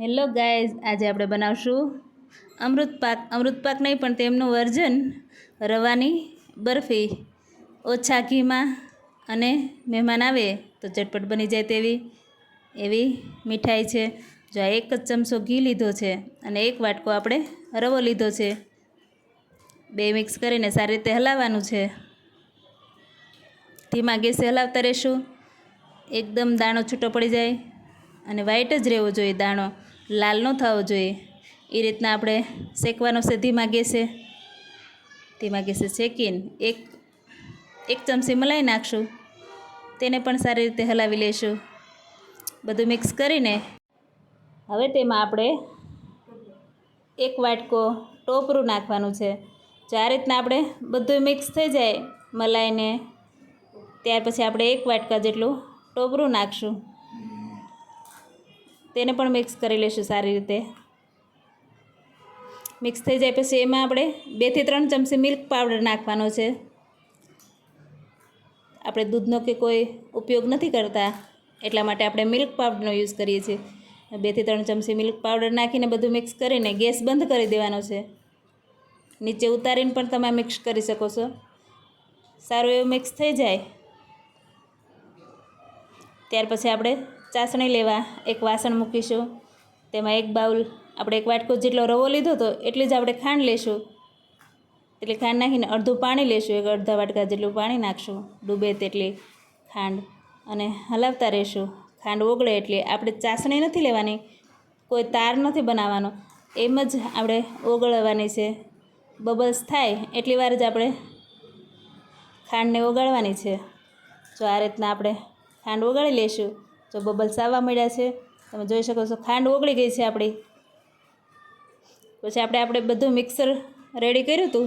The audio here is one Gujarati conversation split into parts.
હેલો ગાઈઝ, આજે આપણે બનાવશું અમૃત પાક અમૃત પાક નહીં, પણ તેમનું વર્જન રવાની બરફી. ઓછા ઘીમાં અને મહેમાન આવે તો ચટપટ બની જાય તેવી, એવી મીઠાઈ છે. જો આ એક જ ચમચો ઘી લીધો છે અને એક વાટકો આપણે રવો લીધો છે. બે મિક્સ કરીને સારી રીતે હલાવવાનું છે. ધીમા ગેસે હલાવતા રહેશું. એકદમ દાણો છૂટો પડી જાય અને વ્હાઈટ જ રહેવો જોઈએ દાણો. લાલ ન થવો જોઈએ. એ રીતના આપણે શેકવાનો છે. ધીમા ગેસે ધીમા ગેસે શેકીને એક એક ચમચી મલાઈ નાખશું. તેને પણ સારી રીતે હલાવી લઈશું બધું મિક્સ કરીને હવે તેમાં આપણે એક વાટકો ટોપરું નાખવાનું છે. જો આ રીતના આપણે બધું મિક્સ થઈ જાય મલાઈને, ત્યાર પછી આપણે એક વાટકા જેટલું ટોપરું નાખશું. તેને પણ મિક્સ કરી લઈશું સારી રીતે. મિક્સ થઈ જાય પછી એમાં આપણે બેથી ત્રણ ચમચી મિલ્ક પાવડર નાખવાનો છે. આપણે દૂધનો કે કોઈ ઉપયોગ નથી કરતા, એટલા માટે આપણે મિલ્ક પાવડરનો યુઝ કરીએ છીએ. બેથી ત્રણ ચમચી મિલ્ક પાવડર નાખીને બધું મિક્સ કરીને ગેસ બંધ કરી દેવાનો છે. નીચે ઉતારીને પણ તમે મિક્સ કરી શકો છો. સારું એવું મિક્સ થઈ જાય. ત્યાર પછી આપણે ચાસણી લેવા એક વાસણ મૂકીશું. તેમાં એક બાઉલ, આપણે એક વાટકો જેટલો રવો લીધો હતો એટલી જ આપણે ખાંડ લેશું. એટલે ખાંડ નાખીને અડધું પાણી લેશું, એક અડધા વાટકા જેટલું પાણી નાખશું. ડૂબે તેટલી ખાંડ અને હલાવતા રહેશું. ખાંડ ઓગળે એટલે આપણે ચાસણી નથી લેવાની, કોઈ તાર નથી બનાવવાનો. એમ જ આપણે ઓગળવાની છે. બબલ્સ થાય એટલી વાર જ આપણે ખાંડને ઓગાળવાની છે. જો આ રીતના આપણે ખાંડ ઓગાળી લઈશું જો બબલ્સ આવવા મળ્યા છે. તમે જોઈ શકો છો ખાંડ ઓગળી ગઈ છે આપણી. પછી આપણે આપણે બધું મિક્સર રેડી કર્યું હતું.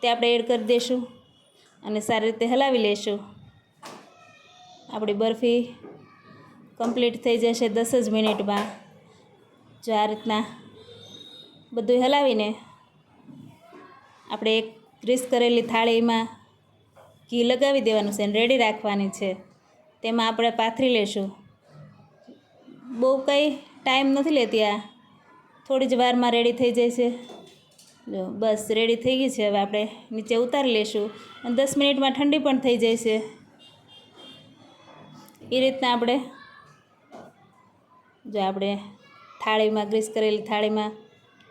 તે આપણે એડ કરી દઈશું અને સારી રીતે હલાવી લઈશું આપણી બરફી કમ્પ્લીટ થઈ જશે દસ જ મિનિટમાં. જો આ રીતના બધું હલાવીને આપણે એક ગ્રીસ કરેલી થાળીમાં ઘી લગાવી દેવાનું છે અને રેડી રાખવાની છે. તેમાં આપણે પાથરી લેશું. બહુ કંઈ ટાઈમ નથી લેતી આ. થોડી જ વારમાં રેડી થઈ જાય છે. જો, બસ રેડી થઈ ગઈ છે હવે આપણે નીચે ઉતારી લેશું અને દસ મિનિટમાં ઠંડી પણ થઈ જાય છે. એ રીતના આપણે જો આપણે થાળીમાં, ગ્રીસ કરેલી થાળીમાં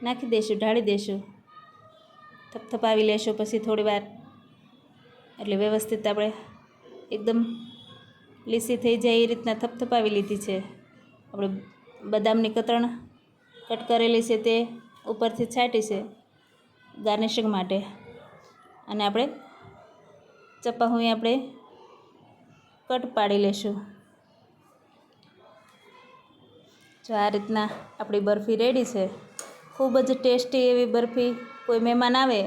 નાખી દઈશું, ઢાળી દઈશું. થપથપાવી લેશું પછી થોડી વાર. એટલે વ્યવસ્થિત આપણે એકદમ લીસી થઈ જાય એ રીતના થપથપાવી લીધી છે. આપણે બદામની કતરણ કટ કરેલી છે તે ઉપરથી છાંટી છે ગાર્નિશિંગ માટે. અને આપણે ચપ્પા આપણે કટ પાડી લેશું. જો આ રીતના આપણી બરફી રેડી છે, ખૂબ જ ટેસ્ટી એવી બરફી કોઈ મહેમાન આવે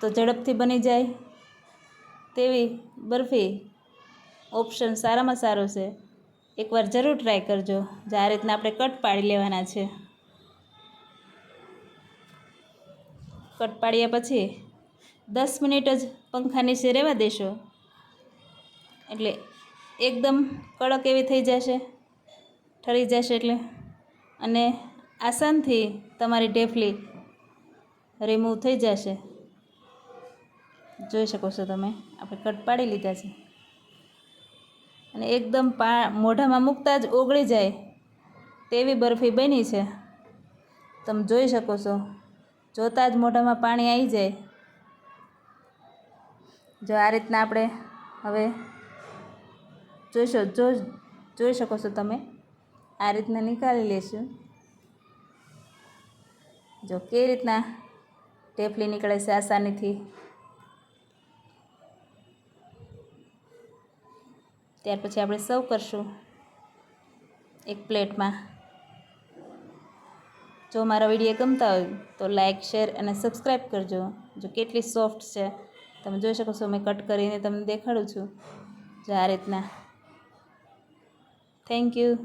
તો ઝડપથી બની જાય. તેવી બરફી ઓપ્શન સારામાં સારો છે. એકવાર જરૂર ટ્રાય કરજો. જે આ રીતના આપણે કટ પાડી લેવાના છે. કટ પાડ્યા પછી દસ મિનિટ જ પંખા નીચે રહેવા દેશો. એટલે એકદમ કડક એવી થઈ જશે. ઠરી જશે એટલે. અને આસાનથી તમારી ઢેફલી રિમૂવ થઈ જશે. જોઈ શકો છો તમે. આપણે કટ પાડી લીધા છે. અને એકદમ પા, મોઢામાં મૂકતા જ ઓગળી જાય તેવી બરફી બની છે. તમે જોઈ શકો છો. જોતાં જ મોઢામાં પાણી આવી જાય. જો આ રીતના આપણે હવે જોઈશો, જો, જોઈ શકો છો તમે. આ રીતના નીકાળી લઈશું જો કેવી રીતના ટેફલી નીકળે છે આસાનીથી. ત્યાર પછી આપણે સર્વ કરશું એક પ્લેટમાં. જો મારા વીડિયો ગમતા હોય તો લાઇક શેર અને સબસ્ક્રાઈબ કરજો. જો કેટલી સોફ્ટ છે, તમે જોઈ શકો છો, મેં કટ કરીને તમને દેખાડું છું. જો આ રીતના. Thank you.